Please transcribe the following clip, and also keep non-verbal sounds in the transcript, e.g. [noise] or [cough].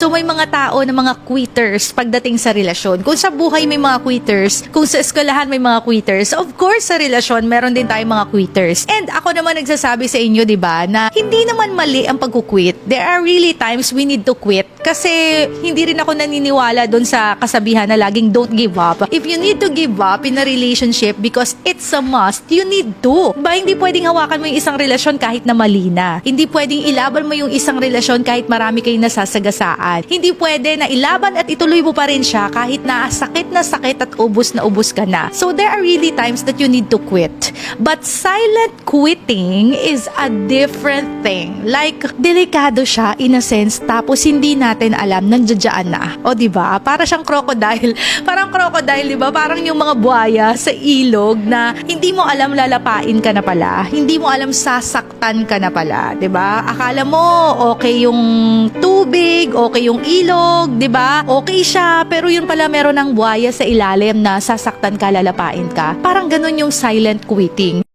So may mga tao na mga quitters pagdating sa relasyon. Kung sa buhay may mga quitters, kung sa eskwelahan may mga quitters, of course sa relasyon meron din tayong mga quitters. And ako naman nagsasabi sa inyo, 'di ba, na hindi naman mali ang pagkukwit. There are really times we need to quit kasi hindi rin ako naniniwala doon sa kasabihan na laging don't give up. If you need to give up in a relationship because it's a must, you need to. Ba hindi pwedeng hawakan mo yung isang relasyon kahit na mali na. Hindi pwedeng ilaban mo yung isang relasyon kahit marami kayong nasasagasaan. Hindi pwede na ilaban at ituloy mo pa rin siya kahit na sakit na sakit at ubos na ubos ka na. So there are really times that you need to quit. But silent quitting is a different thing. Like, delikado siya in a sense tapos hindi natin alam nandiyan na. O di ba? Para siyang crocodile. [laughs] Parang crocodile, di ba? Parang yung mga buhaya sa ilog na hindi mo alam lalapain ka na pala. Hindi mo alam sasaktan ka na pala, di ba? Akala mo okay yung tubig, okay yung ilog, di ba? Okay siya, pero yun pala meron ng buhaya sa ilalim na sasaktan ka, lalapain ka. Parang ganun yung silent quitting.